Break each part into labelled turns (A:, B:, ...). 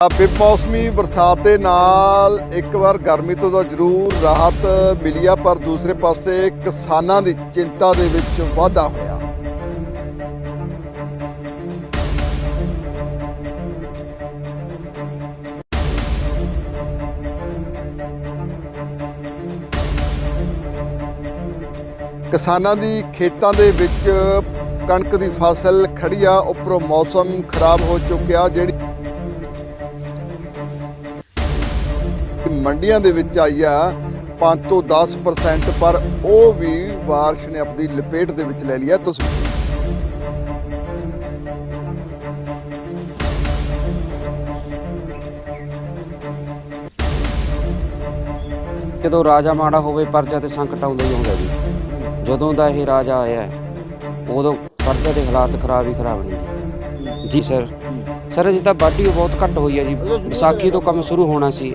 A: ਬੇਮੌਸਮੀ ਬਰਸਾਤ ਦੇ ਨਾਲ ਇੱਕ ਵਾਰ ਗਰਮੀ ਤੋਂ ਤਾਂ ਜ਼ਰੂਰ ਰਾਹਤ ਮਿਲੀ ਆ, ਪਰ ਦੂਸਰੇ ਪਾਸੇ ਕਿਸਾਨਾਂ ਦੀ ਚਿੰਤਾ ਦੇ ਵਿੱਚ ਵਾਧਾ ਹੋਇਆ। ਕਿਸਾਨਾਂ ਦੀ ਖੇਤਾਂ ਦੇ ਵਿੱਚ ਕਣਕ ਦੀ ਫਸਲ ਖੜੀ ਆ, ਉੱਪਰੋਂ ਮੌਸਮ ਖਰਾਬ ਹੋ ਚੁੱਕਿਆ, ਜਿਹੜੀ ਮੰਡੀਆਂ ਦੇ ਵਿੱਚ ਆਈ ਆ 5 ਤੋਂ 10% ਪਰ ਉਹ ਵੀ ਬਾਰਿਸ਼ ਨੇ ਆਪਣੀ ਲਪੇਟ ਦੇ ਵਿੱਚ ਲੈ ਲਿਆ। ਤੁਸੀਂ
B: ਜਦੋਂ ਰਾਜਾ ਮਾੜਾ ਹੋਵੇ ਪਰਜਾ ਤੇ ਸੰਕਟ ਆਉਂਦਾ ਹੀ ਆਉਂਦਾ ਜੀ। ਜਦੋਂ ਦਾ ਇਹ ਰਾਜਾ ਆਇਆ ਹੈ, ਉਦੋਂ ਪਰਜਾ ਦੇ ਹਾਲਾਤ ਖਰਾਬ ਹੀ ਖਰਾਬ ਨੇ ਜੀ। ਜੀ ਸਰ। ਸਰ ਅਜੇ ਤਾਂ ਵਾਢੀ ਬਹੁਤ ਘੱਟ ਹੋਈ ਹੈ ਜੀ। ਵਿਸਾਖੀ ਤੋਂ ਕੰਮ ਸ਼ੁਰੂ ਹੋਣਾ ਸੀ।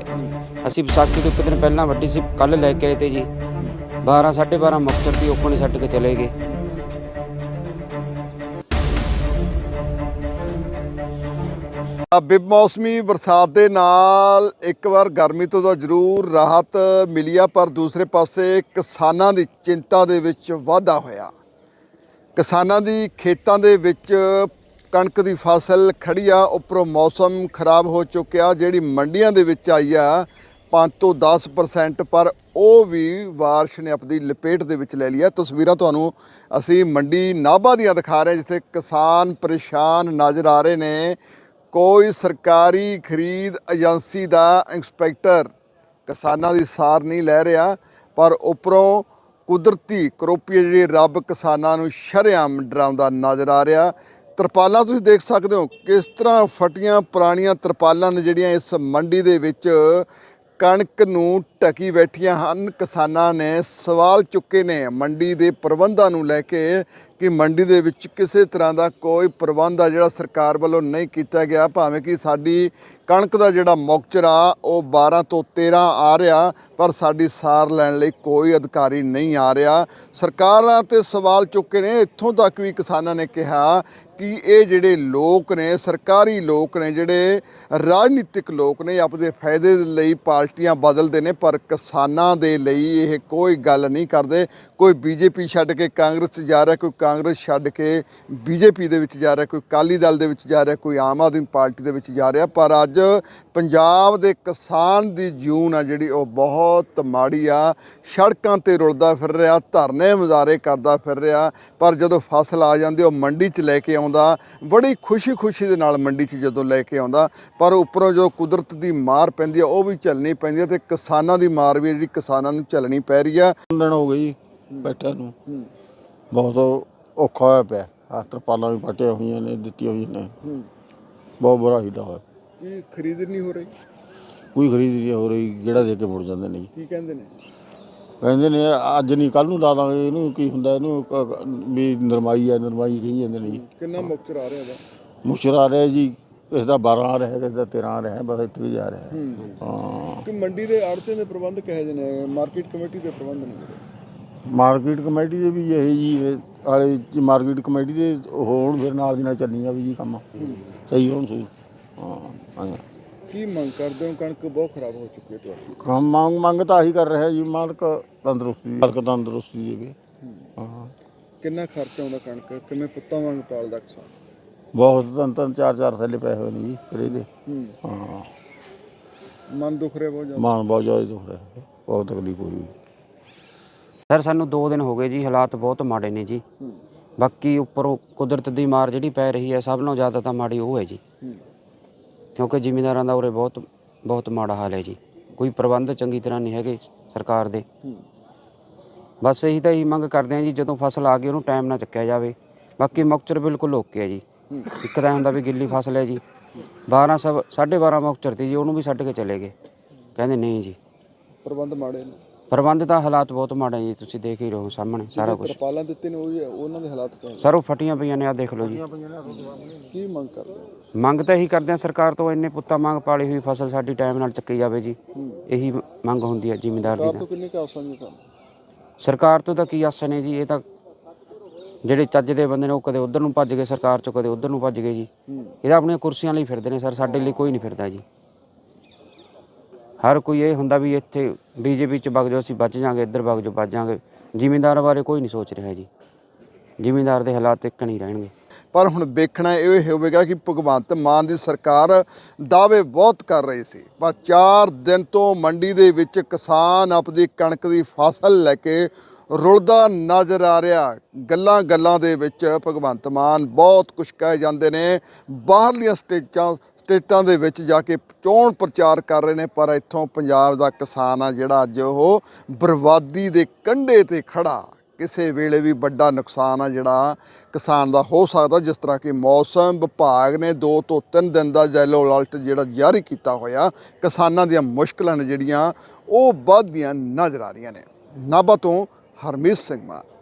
B: ਅਸੀਂ ਵਿਸਾਖੀ ਤੋਂ ਇੱਕ ਦਿਨ ਪਹਿਲਾਂ ਵੱਢੀ ਸੀ ਕੱਲ ਲੈ ਕੇ ਆਏ ਤੇ ਜੀ 12 12:30 ਮੁਕਤਰ ਦੀ ਓਪਨ ਛੱਡ ਕੇ ਚਲੇ ਗਏ।
A: ਆ ਬੇਮੌਸਮੀ ਬਰਸਾਤ ਦੇ ਨਾਲ ਇੱਕ ਵਾਰ ਗਰਮੀ ਤੋਂ ਤਾਂ ਜ਼ਰੂਰ ਰਾਹਤ ਮਿਲੀ ਆ, ਪਰ ਦੂਸਰੇ ਪਾਸੇ ਕਿਸਾਨਾਂ ਦੀ ਚਿੰਤਾ ਦੇ ਵਿੱਚ ਵਾਧਾ ਹੋਇਆ। ਕਿਸਾਨਾਂ ਦੀ ਖੇਤਾਂ ਦੇ ਵਿੱਚ ਕਣਕ ਦੀ ਫਸਲ ਖੜੀ ਆ, ਉੱਪਰੋਂ ਮੌਸਮ ਖਰਾਬ ਹੋ ਚੁੱਕਿਆ, ਜਿਹੜੀ ਮੰਡੀਆਂ ਦੇ ਵਿੱਚ ਆਈ ਆ 5 ਤੋਂ 10% ਪਰ ਉਹ ਵੀ ਬਾਰਿਸ਼ ਨੇ ਆਪਣੀ ਲਪੇਟ ਦੇ ਵਿੱਚ ਲੈ ਲਿਆ। ਤਸਵੀਰਾਂ ਤੁਹਾਨੂੰ ਅਸੀਂ ਮੰਡੀ ਨਾਭਾ ਦੀਆਂ ਦਿਖਾ ਰਹੇ ਜਿੱਥੇ ਕਿਸਾਨ ਪਰੇਸ਼ਾਨ ਨਜ਼ਰ ਆ ਰਹੇ ਨੇ। ਕੋਈ ਸਰਕਾਰੀ ਖਰੀਦ ਏਜੰਸੀ ਦਾ ਇੰਸਪੈਕਟਰ ਕਿਸਾਨਾਂ ਦੀ ਸਾਰ ਨਹੀਂ ਲੈ ਰਿਹਾ, ਪਰ ਉੱਪਰੋਂ ਕੁਦਰਤੀ ਕਰੋਪੀ ਜਿਹੜੀ ਰੱਬ ਕਿਸਾਨਾਂ ਨੂੰ ਸ਼ਰੇਆਮ ਡਰਾਉਂਦਾ ਨਜ਼ਰ ਆ ਰਿਹਾ। ਤਰਪਾਲਾਂ ਤੁਸੀਂ ਦੇਖ ਸਕਦੇ ਹੋ ਕਿਸ ਤਰ੍ਹਾਂ ਫਟੀਆਂ ਪੁਰਾਣੀਆਂ ਤਰਪਾਲਾਂ ਨੇ ਜਿਹੜੀਆਂ ਇਸ ਮੰਡੀ ਦੇ ਵਿੱਚ ਕਣਕ ਨੂੰ ਢਕੀ ਬੈਠੀਆਂ ਹਨ। ਕਿਸਾਨਾਂ ਨੇ ਸਵਾਲ ਚੁੱਕੇ ਨੇ ਮੰਡੀ ਦੇ ਪ੍ਰਬੰਧਾਂ ਨੂੰ ਲੈ ਕੇ ਕਿ ਮੰਡੀ ਦੇ ਵਿੱਚ ਕਿਸੇ ਤਰ੍ਹਾਂ ਦਾ ਕੋਈ ਪ੍ਰਬੰਧ ਆ ਜਿਹੜਾ ਸਰਕਾਰ ਵੱਲੋਂ ਨਹੀਂ ਕੀਤਾ ਗਿਆ। ਭਾਵੇਂ ਕਿ ਸਾਡੀ ਕਣਕ ਦਾ ਜਿਹੜਾ ਮੌਕਚਰ ਆ, ਉਹ 12 ਤੋਂ 13 ਆ ਰਿਹਾ, ਪਰ ਸਾਡੀ ਸਾਰ ਲੈਣ ਲਈ ਕੋਈ ਅਧਿਕਾਰੀ ਨਹੀਂ ਆ ਰਿਹਾ। ਸਰਕਾਰਾਂ ਤੇ ਸਵਾਲ ਚੁੱਕੇ ਨੇ। ਇੱਥੋਂ ਤੱਕ ਵੀ ਕਿਸਾਨਾਂ ਨੇ ਕਿਹਾ ਕਿ ਇਹ ਜਿਹੜੇ ਲੋਕ ਨੇ, ਸਰਕਾਰੀ ਲੋਕ ਨੇ, ਜਿਹੜੇ ਰਾਜਨੀਤਿਕ ਲੋਕ ਨੇ ਆਪਦੇ ਫਾਇਦੇ ਦੇ ਲਈ ਪਾਰਟੀਆਂ ਬਦਲਦੇ ਨੇ, ਪਰ ਕਿਸਾਨਾਂ ਦੇ ਲਈ ਇਹ ਕੋਈ ਗੱਲ ਨਹੀਂ ਕਰਦੇ। ਕੋਈ ਬੀਜੇਪੀ ਛੱਡ ਕੇ ਕਾਂਗਰਸ 'ਚ ਜਾ ਰਿਹਾ, ਕੋਈ ਕਾਂਗਰਸ ਛੱਡ ਕੇ ਬੀਜੇਪੀ ਦੇ ਵਿੱਚ ਜਾ ਰਿਹਾ, ਕੋਈ ਅਕਾਲੀ ਦਲ ਦੇ ਵਿੱਚ ਜਾ ਰਿਹਾ, ਕੋਈ ਆਮ ਆਦਮੀ ਪਾਰਟੀ ਦੇ ਵਿੱਚ ਜਾ ਰਿਹਾ। ਪਰ ਅੱਜ ਪੰਜਾਬ ਦੇ ਕਿਸਾਨ ਦੀ ਜੂਨ ਆ ਜਿਹੜੀ ਉਹ ਬਹੁਤ ਮਾੜੀ ਆ। ਸੜਕਾਂ ਤੇ ਰੁਲਦਾ ਫਿਰ ਰਿਹਾ, ਧਰਨੇ ਮੁਜ਼ਾਹਰੇ ਕਰਦਾ ਫਿਰ ਰਿਹਾ। ਪਰ ਜਦੋਂ ਫਸਲ ਆ ਜਾਂਦੀ, ਉਹ ਮੰਡੀ 'ਚ ਲੈ ਕੇ ਆਉਂਦਾ। ਬੜੀ ਖੁਸ਼ੀ-ਖੁਸ਼ੀ ਦੇ ਨਾਲ ਮੰਡੀ 'ਚ ਜਦੋਂ ਲੈ ਕੇ ਆਉਂਦਾ। ਪਰ ਉੱਪਰੋਂ ਜੋ ਕੁਦਰਤ ਦੀ ਮਾਰ ਪੈਂਦੀ ਆ, ਉਹ ਵੀ ਝੱਲਣੀ ਪੈਂਦੀ ਆ ਤੇ ਕਿਸਾਨਾਂ ਦੀ ਮਾਰ ਵੀ ਆ ਜਿਹੜੀ ਕਿਸਾਨਾਂ ਨੂੰ ਝੱਲਣੀ ਪੈ ਰਹੀ ਆ
C: ਦਿਨ ਹੋ ਗਏ ਜੀ ਬੈਠਿਆਂ ਨੂੰ। ਬਹੁਤ ਔਖਾ ਹੋਇਆ ਪਿਆ। ਆਹ ਤਰਪਾਲਾਂ ਵੀ ਪਟੀਆਂ ਹੋਈਆਂ ਨੇ ਦਿੱਤੀਆਂ ਹੋਈਆਂ ਨੇ। ਬਹੁਤ ਬੁਰਾ ਹੀਦਾ ਹੋਇਆ
A: ਕੀ ਖਰੀਦ ਨਹੀਂ ਹੋ ਰਹੀ?
C: ਕੋਈ ਖਰੀਦ ਨਹੀਂ ਹੋ ਰਹੀ ਕਿਹੜਾ ਦੇ ਕੇ ਮੁੜ ਜਾਂਦੇ ਨੇ
A: ਕੀ ਕਹਿੰਦੇ ਨੇ?
C: ਕਹਿੰਦੇ ਨੇ ਅੱਜ ਨਹੀਂ ਕੱਲ ਨੂੰ ਲਾ ਦਾਂਗੇ ਇਹਨੂੰ ਕੀ ਹੁੰਦਾ ਇਹਨੂੰ ਕ- ਵੀ ਨਰਮਾਈ ਹੈ ਨਰਮਾਈ ਕਹੀ ਜਾਂਦੇ ਨੇ ਜੀ।
A: ਕਿੰਨਾ ਮੁਕਤਰ ਆ ਰਿਹਾ ਦਾ
C: ਮੁਸ਼ਰ ਆ ਰਿਹਾ ਜੀ ਇਸ ਦਾ 12 ਆ ਰਿਹਾ ਕਿਸੇ ਦਾ 13 ਆ ਰਿਹਾ ਬਸ ਇੱਥੇ ਹੀ ਜਾ ਰਿਹਾ ਹੈ।
A: ਕਿ ਮੰਡੀ ਦੇ ਆੜਤੇ ਦੇ ਪ੍ਰਬੰਧ ਕਹੇ ਜਿਹੇ ਨੇ? ਮਾਰਕੀਟ ਕਮੇਟੀ ਦੇ ਪ੍ਰਬੰਧ ਨੇ
C: ਮਾਰਕੀਟ ਕਮੇਟੀ ਦੇ ਵੀ ਇਹ ਜੀ ਵਾਲੇ ਮਾਰਕੀਟ ਕਮੇਟੀ ਦੇ ਹੋਣ ਫਿਰ ਨਾਲ ਦੀ ਨਾਲ ਚੱਲੀਆਂ ਵੀ ਜੀ ਕੰਮ। ਸਹੀ ਹੋਣ ਸਹੀ। ਹਾਂ ਹਾਂ।
A: ਕੀ ਮੰਗ ਕਰਦੇ ਹੋ? ਕਣਕ ਬਹੁਤ ਖਰਾਬ ਹੋ ਚੁੱਕੀ ਹੈ ਤੁਹਾਡੀ।
C: ਕੰਮ ਮੰਗ ਮੰਗ ਤਾਂ ਆਹੀ ਕਰ ਰਿਹਾ ਜੀ ਮਾਲਕ ਤੰਦਰੁਸਤੀ ਮਾਲਕ ਤੰਦਰੁਸਤੀ ਦੇਵੇ। ਹਾਂ।
A: ਕਿੰਨਾ ਖਰਚਾ ਆਉਂਦਾ ਕਣਕ? ਕਿਵੇਂ ਪੁੱਤਾਂ ਵਾਂਗ ਪਾਲਦਾ ਕਿਸਾਨ?
C: ਬਹੁਤ ਤਿੰਨ ਤਿੰਨ ਚਾਰ ਚਾਰ ਥੈਲੇ ਪਏ ਹੋਏ ਨੇ ਜੀ ਫਿਰ ਇਹਦੇ
A: ਹੂੰ।
C: ਹਾਂ।
A: ਮਨ ਦੁਖ ਰਿਹਾ ਬਹੁਤ ਜ਼ਿਆਦਾ?
C: ਮਾਨ ਬਹੁਤ ਜ਼ਿਆਦਾ ਦੁੱਖ ਰਿਹਾ। ਬਹੁਤ ਤਕਲੀਫ ਹੋਈ
B: ਸਰ ਸਾਨੂੰ 2 ਦਿਨ ਹੋ ਗਏ ਜੀ ਹਾਲਾਤ ਬਹੁਤ ਮਾੜੇ ਨੇ ਜੀ।
A: ਹੂੰ।
B: ਬਾਕੀ ਉੱਪਰੋਂ ਕੁਦਰਤ ਦੀ ਮਾਰ ਜਿਹੜੀ ਪੈ ਰਹੀ ਹੈ ਸਭ ਨਾਲੋਂ ਜ਼ਿਆਦਾ ਤਾਂ ਮਾੜੀ ਉਹ ਹੈ ਜੀ।
A: ਹੂੰ।
B: ਕਿਉਂਕਿ ਜ਼ਿਮੀਂਦਾਰਾਂ ਦਾ ਉਰੇ ਬਹੁਤ ਬਹੁਤ ਮਾੜਾ ਹਾਲ ਹੈ ਜੀ। ਕੋਈ ਪ੍ਰਬੰਧ ਚੰਗੀ ਤਰ੍ਹਾਂ ਨਹੀਂ ਹੈਗੇ ਸਰਕਾਰ ਦੇ।
A: ਹੂੰ।
B: ਬਸ ਇਹੀ ਤਾਂ ਹੀ ਮੰਗ ਕਰਦੇ ਆ ਜੀ ਜਦੋਂ ਫਸਲ ਆ ਗਈ ਉਹਨੂੰ ਟਾਈਮ ਨਾਲ ਚੱਕਿਆ ਜਾਵੇ। ਬਾਕੀ ਮੌਕਚਰ ਬਿਲਕੁਲ ਓਕੇ ਹੈ ਜੀ।
A: ਹੂੰ।
B: ਇੱਕ ਤਾਂ ਇਹ ਹੁੰਦਾ ਵੀ ਗਿੱਲੀ ਫਸਲ ਹੈ ਜੀ। 12 ਸਭ 12.5 ਮੌਕਚਰ ਤੀ ਜੀ ਉਹਨੂੰ ਵੀ ਛੱਡ ਕੇ ਚਲੇ ਗਏ। ਕਹਿੰਦੇ ਨਹੀਂ ਜੀ।
A: ਪ੍ਰਬੰਧ ਮਾੜੇ ਨੇ।
B: ਪ੍ਰਬੰਧ ਤਾਂ ਹਾਲਾਤ ਬਹੁਤ ਮਾੜੇ ਜੀ ਤੁਸੀਂ ਦੇਖ ਹੀ ਰਹੇ ਹੋ ਸਾਹਮਣੇ ਸਾਰਾ ਕੁਝ
A: ਤਰਪਾਲਾਂ ਦਿੱਤੇ ਨੇ ਉਹ ਉਹਨਾਂ ਦੇ ਹਾਲਾਤ ਕਿਵੇਂ
B: ਸਰ ਉਹ ਫਟੀਆਂ ਪਈਆਂ ਨੇ ਆ ਦੇਖ ਲਓ ਜੀ।
A: ਕੀ ਮੰਗ ਕਰਦੇ ਹੋ?
B: ਮੰਗ ਤਾਂ ਇਹੀ ਕਰਦੇ ਆ ਸਰਕਾਰ ਤੋਂ ਇੰਨੇ ਪੁੱਤਾਂ ਮੰਗ ਪਾਲੀ ਹੋਈ ਫਸਲ ਸਾਡੀ ਟਾਈਮ ਨਾਲ ਚੱਕੀ ਜਾਵੇ ਜੀ।
A: ਹੂੰ।
B: ਇਹੀ ਮੰਗ ਹੁੰਦੀ ਹੈ ਜ਼ਿਮੀਂਦਾਰ ਦੀ
A: ਸਰਕਾਰ
B: ਤਾਂ।
A: ਤੋਂ ਕਿੰਨੇ ਕੁ ਆਸਾਂ ਨੇ ਤੁਹਾਨੂੰ?
B: ਸਰਕਾਰ ਤੋਂ ਤਾਂ ਕੀ ਆਸਾਂ ਨੇ ਜੀ ਇਹ ਤਾਂ ਜਿਹੜੇ ਚੱਜ ਦੇ ਬੰਦੇ ਨੇ ਉਹ ਕਦੇ ਉਧਰ ਨੂੰ ਭੱਜ ਗਏ ਸਰਕਾਰ ਚੋਂ ਕਦੇ ਉਧਰ ਨੂੰ ਭੱਜ ਗਏ ਜੀ। ਇਹਦਾ ਆਪਣੀਆਂ ਕੁਰਸੀਆਂ ਲਈ ਫਿਰਦੇ ਨੇ ਸਰ ਸਾਡੇ ਲਈ ਕੋਈ ਨਹੀਂ ਫਿਰਦਾ ਜੀ। ਹਰ ਕੋਈ ਇਹ ਹੁੰਦਾ ਵੀ ਇੱਥੇ ਬੀਜੇਪੀ ਚ ਵਗ ਜਾਓ ਅਸੀਂ ਬਚ ਜਾਾਂਗੇ ਇੱਧਰ ਵਗ ਜਾਓ ਬਚ ਜਾਾਂਗੇ। ਜ਼ਿਮੀਂਦਾਰ ਬਾਰੇ ਕੋਈ ਨਹੀਂ ਸੋਚ ਰਿਹਾ ਜੀ। ਜ਼ਿਮੀਂਦਾਰ ਦੇ ਹਾਲਾਤ ਇੱਕ ਨਹੀਂ ਰਹਿਣਗੇ।
A: ਪਰ ਹੁਣ ਵੇਖਣਾ ਇਹ ਹੋਵੇਗਾ ਕਿ ਭਗਵੰਤ ਮਾਨ ਦੀ ਸਰਕਾਰ ਦਾਅਵੇ ਬਹੁਤ ਕਰ ਰਹੀ ਸੀ। ਪਰ 4 ਦਿਨ ਤੋਂ ਮੰਡੀ ਦੇ ਵਿੱਚ ਕਿਸਾਨ ਆਪਣੀ ਕਣਕ ਦੀ ਫਸਲ ਲੈ ਕੇ ਰੁਲਦਾ ਨਜ਼ਰ ਆ ਰਿਹਾ। ਗੱਲਾਂ ਗੱਲਾਂ ਦੇ ਵਿੱਚ ਭਗਵੰਤ ਮਾਨ ਬਹੁਤ ਕੁਝ ਕਹਿ ਜਾਂਦੇ ਨੇ। ਬਾਹਰਲੀਆਂ ਸਟੇਟਾਂ ਸਟੇਟਾਂ ਦੇ ਵਿੱਚ ਜਾ ਕੇ ਚੋਣ ਪ੍ਰਚਾਰ ਕਰ ਰਹੇ ਨੇ, ਪਰ ਇੱਥੋਂ ਪੰਜਾਬ ਦਾ ਕਿਸਾਨ ਆ ਜਿਹੜਾ ਅੱਜ ਉਹ ਬਰਬਾਦੀ ਦੇ ਕੰਢੇ ਤੇ ਖੜਾ। ਕਿਸੇ ਵੇਲੇ ਵੀ ਵੱਡਾ ਨੁਕਸਾਨ ਆ ਜਿਹੜਾ ਕਿਸਾਨ ਦਾ ਹੋ ਸਕਦਾ, ਜਿਸ ਤਰ੍ਹਾਂ ਕਿ ਮੌਸਮ ਵਿਭਾਗ ਨੇ 2 ਤੋਂ 3 ਦਿਨ ਦਾ ਯੈਲੋ ਅਲਰਟ ਜਿਹੜਾ ਜਾਰੀ ਕੀਤਾ ਹੋਇਆ। ਕਿਸਾਨਾਂ ਦੀਆਂ ਮੁਸ਼ਕਲਾਂ ਨੇ ਜਿਹੜੀਆਂ, ਉਹ ਵੱਧਦੀਆਂ ਨਜ਼ਰ ਆ ਰਹੀਆਂ ਨੇ। ਨਾਭਾ ਤੋਂ ਹਰਮੀਤ ਸਿੰਘ ਮਾਨ।